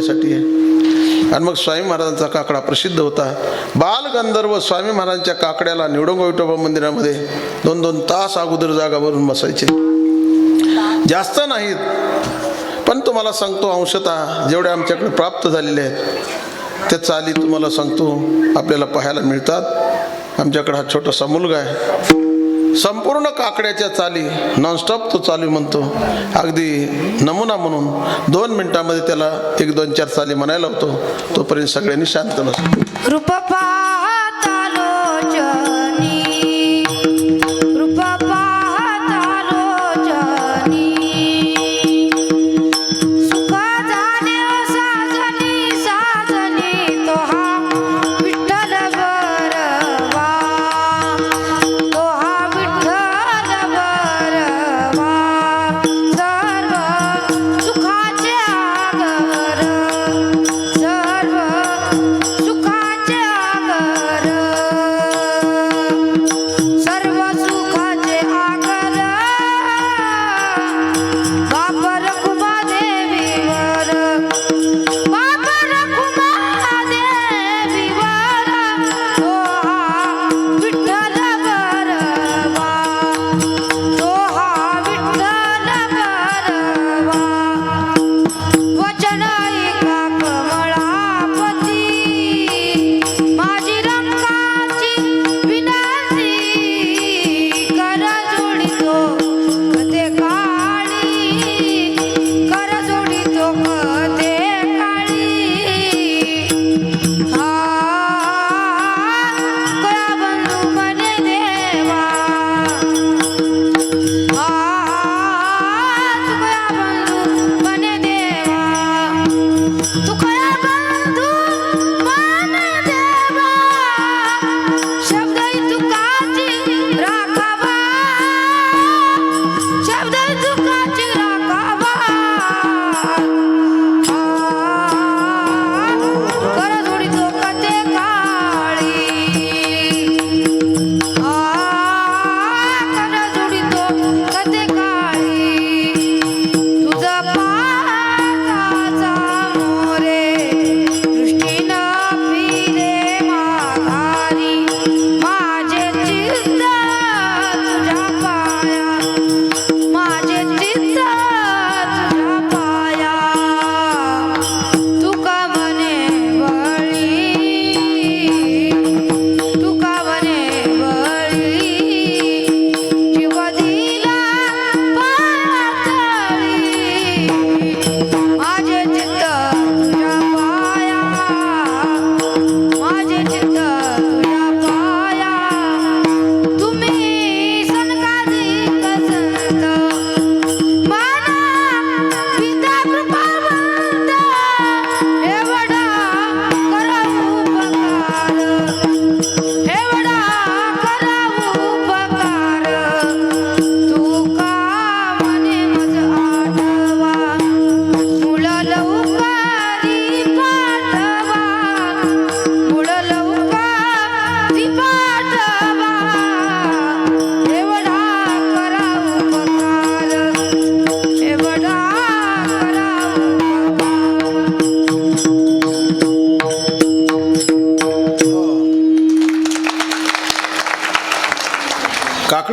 माझ्यासाठी आहे. आणि मग स्वामी महाराजांचा काकडा प्रसिद्ध होता. बालगंधर्व स्वामी महाराजांच्या काकड्याला निवडंग विठोबा मंदिरामध्ये दोन दोन तास अगोदर जागा भरून बसायचे. जास्त नाहीत पण तुम्हाला सांगतो अंशतः जेवढे आमच्याकडे प्राप्त झालेले आहेत त्या चाली तुम्हाला सांगतो आपल्याला पाहायला मिळतात. आमच्याकडे हा छोटासा मुलगा आहे. संपूर्ण काकड्याच्या चाली नॉनस्टॉप तो चालू म्हणतो. अगदी नमुना म्हणून दोन मिनिटामध्ये त्याला एक दोन चार चाली म्हणायला होतो. तोपर्यंत सगळ्यांनी शांत बसतो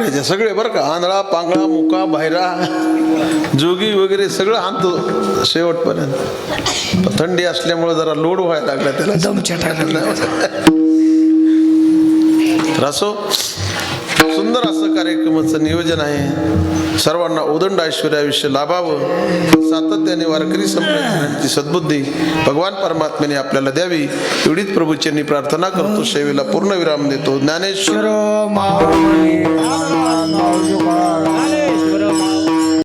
काकड्याचे सगळे बरं का? आंधळा पांगळा मुका बायरा जोगी वगैरे सगळं आणतो शेवटपर्यंत. थंडी असल्यामुळे जरा लोड व्हायला लागला त्याला. सुंदर असं कार्यक्रमाचं नियोजन आहे. सर्वांना उदंड ऐश्वर्याविषयी लाभावं. सातत्याने वारकरी संप्रदायाची सद्बुद्धी भगवान परमात्म्याने आपल्याला द्यावी. एवढीच प्रभूच्यांनी प्रार्थना करतो. सेवेला पूर्ण विराम देतो. ज्ञानेश्वर.